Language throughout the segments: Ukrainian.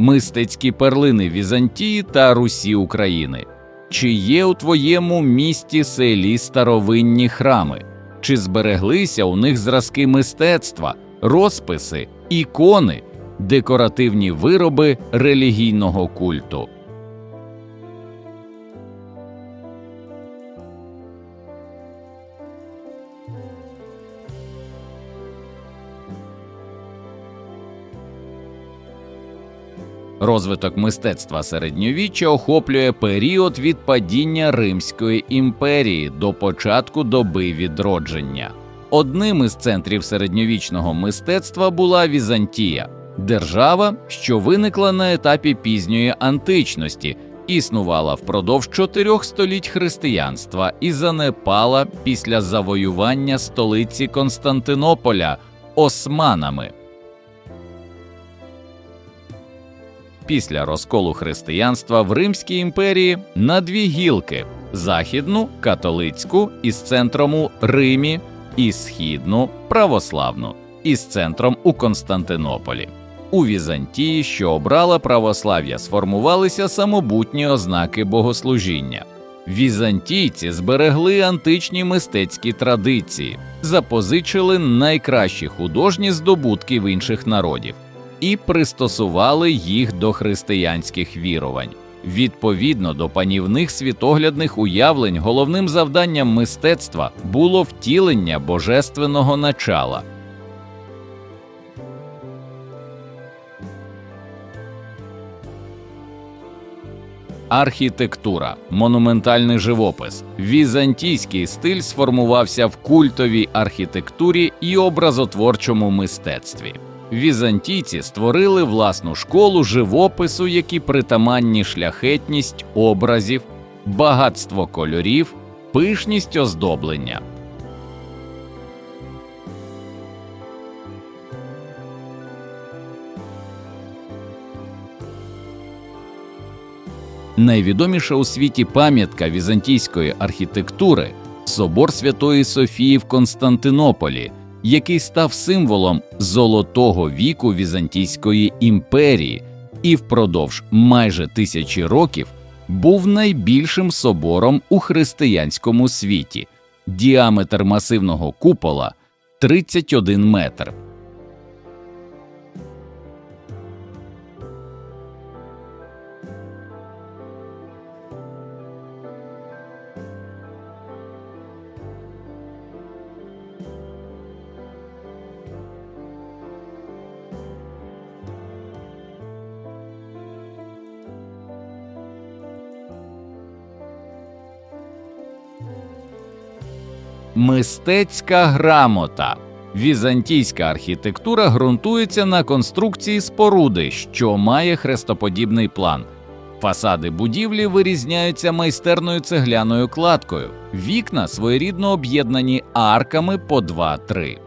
мистецькі перлини Візантії та Русі України. Чи є у твоєму місті селі старовинні храми? Чи збереглися у них зразки мистецтва, розписи, ікони, декоративні вироби релігійного культу? Розвиток мистецтва середньовіччя охоплює період від падіння Римської імперії до початку доби відродження. Одним із центрів середньовічного мистецтва була Візантія, держава, що виникла на етапі пізньої античності, існувала впродовж чотирьох століть християнства і занепала після завоювання столиці Константинополя османами. Після розколу християнства в Римській імперії на дві гілки: західну католицьку із центром у Римі, і східну православну із центром у Константинополі. У Візантії, що обрала православ'я, сформувалися самобутні ознаки богослужіння. Візантійці зберегли античні мистецькі традиції, запозичили найкращі художні здобутки в інших народів і пристосували їх до християнських вірувань. Відповідно до панівних світоглядних уявлень, головним завданням мистецтва було втілення божественного начала. Архітектура, монументальний живопис, візантійський стиль сформувався в культовій архітектурі і образотворчому мистецтві. Візантійці створили власну школу живопису, які притаманні шляхетність образів, багатство кольорів, пишність оздоблення. Найвідоміша у світі пам'ятка візантійської архітектури собор Святої Софії в Константинополі який став символом золотого віку Візантійської імперії і впродовж майже тисячі років був найбільшим собором у християнському світі. Діаметр масивного купола 31 метр. Мистецька грамота. Візантійська архітектура ґрунтується на конструкції споруди, що має хрестоподібний план. Фасади будівлі вирізняються майстерною цегляною кладкою, вікна своєрідно об'єднані арками по 2-3.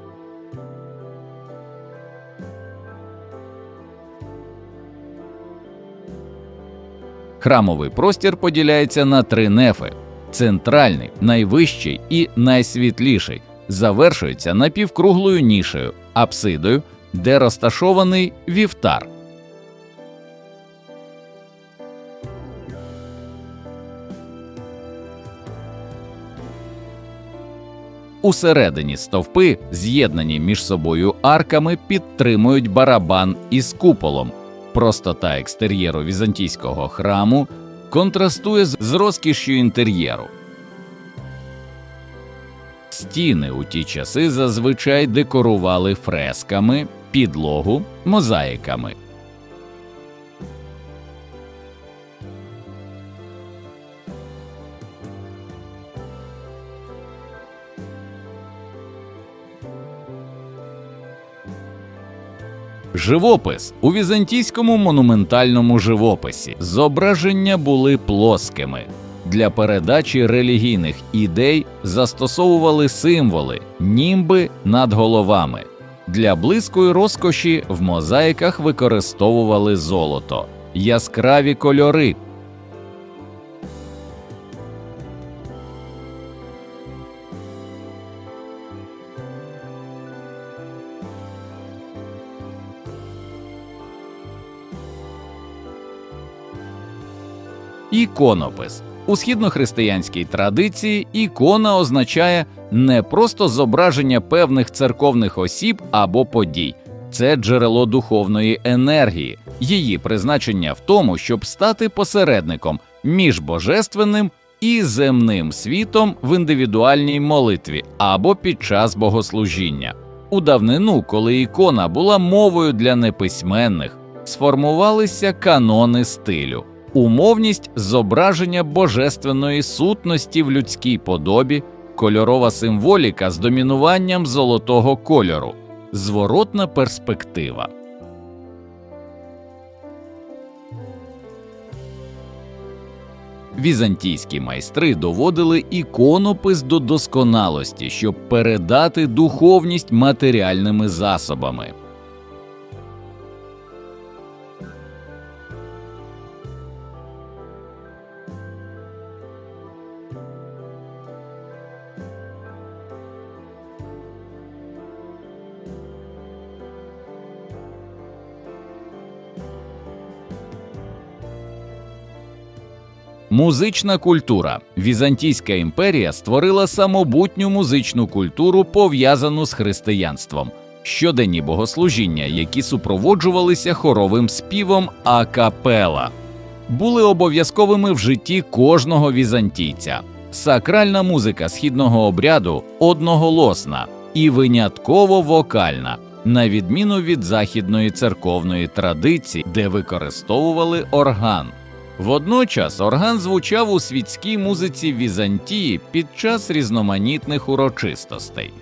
Храмовий простір поділяється на три нефи центральний, найвищий і найсвітліший, завершується напівкруглою нішею, апсидою, де розташований вівтар. Усередині стовпи, з'єднані між собою арками, підтримують барабан із куполом. Простота екстер'єру візантійського храму контрастує з розкішшю інтер'єру. Стіни у ті часи зазвичай декорували фресками, підлогу, мозаїками. Живопис у візантійському монументальному живописі зображення були плоскими. Для передачі релігійних ідей застосовували символи, німби над головами. Для близької розкоші в мозаїках використовували золото, яскраві кольори, Іконопис у східнохристиянській традиції ікона означає не просто зображення певних церковних осіб або подій, це джерело духовної енергії. Її призначення в тому, щоб стати посередником між божественним і земним світом в індивідуальній молитві або під час богослужіння. У давнину, коли ікона була мовою для неписьменних, сформувалися канони стилю, умовність зображення божественної сутності в людській подобі, кольорова символіка з домінуванням золотого кольору, зворотна перспектива. Візантійські майстри доводили іконопис до досконалості, щоб передати духовність матеріальними засобами. Музична культура. Візантійська імперія створила самобутню музичну культуру, пов'язану з християнством, щоденні богослужіння, які супроводжувалися хоровим співом акапела, були обов'язковими в житті кожного візантійця. Сакральна музика східного обряду одноголосна і винятково вокальна, на відміну від західної церковної традиції, де використовували орган. Водночас орган звучав у світській музиці Візантії під час різноманітних урочистостей.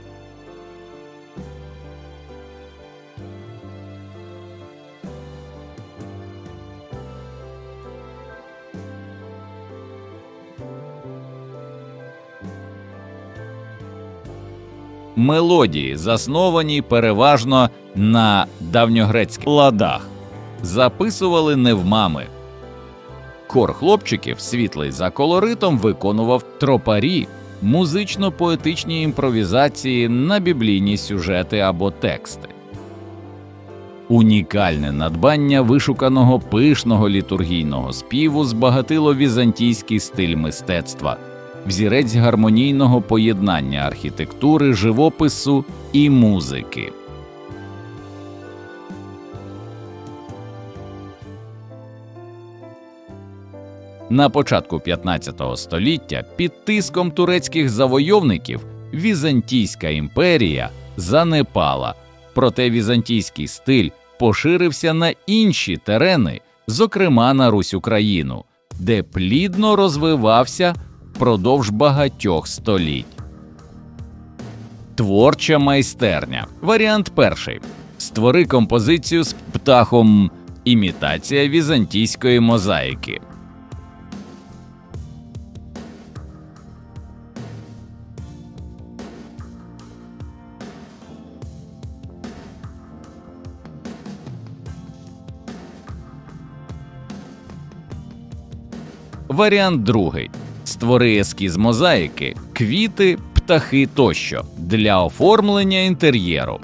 Мелодії, засновані переважно на давньогрецьких ладах, записували невмами. Хор хлопчиків, світлий за колоритом, виконував тропарі, музично-поетичні імпровізації на біблійні сюжети або тексти. Унікальне надбання вишуканого пишного літургійного співу збагатило візантійський стиль мистецтва, взірець гармонійного поєднання архітектури, живопису і музики. На початку 15 століття під тиском турецьких завойовників Візантійська імперія занепала, проте візантійський стиль поширився на інші терени, зокрема на Русь Україну, де плідно розвивався впродовж багатьох століть. Творча майстерня. Варіант перший. Створи композицію з птахом. Імітація візантійської мозаїки. Варіант другий: створи ескіз мозаїки, квіти, птахи тощо для оформлення інтер'єру.